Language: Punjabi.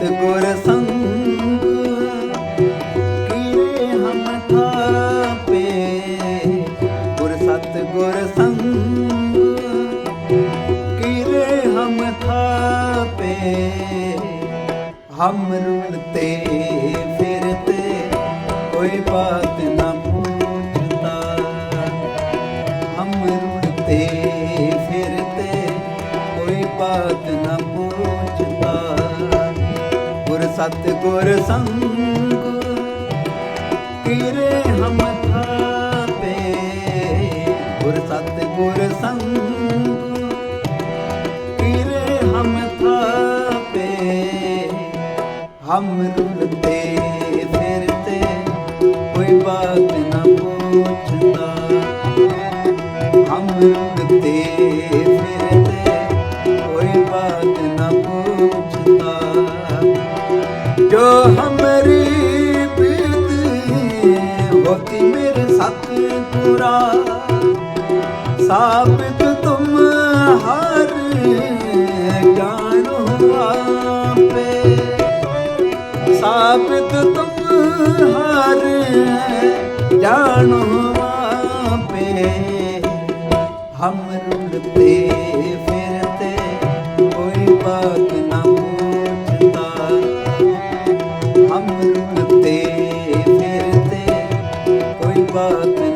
ਸਤਗੁਰ ਸੰਗ, ਕੀਰੇ ਹਮ ਥਾਪੇ ਗੁਰ ਸਤਗੁਰ ਸੰਗ, ਕੀਰੇ ਹਮ ਥਾਪੇ ਹਮ ਰੁਣਤੇ ਫਿਰਤੇ ਕੋਈ ਬਾਤ ਨਾ ਪੂਛਤਾ ਹਮ ਰੁਣਤੇ ਫਿਰਤੇ ਕੋਈ ਬਾਤ ਸਤਗੁਰ ਸੰਗ, ਕਿਰੇ ਹਮ ਥਾਪੇ ਗੁਰ ਸਤਗੁਰ ਸੰਗ, ਕਿਰੇ ਹਮ ਥਾਪੇ ਹਮ ਰੁਲਤੇ ਫਿਰਤੇ ਕੋਈ ਬਾਤ ਨਾ ਪੁੱਛਦਾ। ਹਮ ਰੁਲਤੇ जो हमारी प्रीत होती मेरे साथ पूरा साबित तुम हर ज्ञान हुआ पे साबित तुम हर जानो पे हम रुलते बात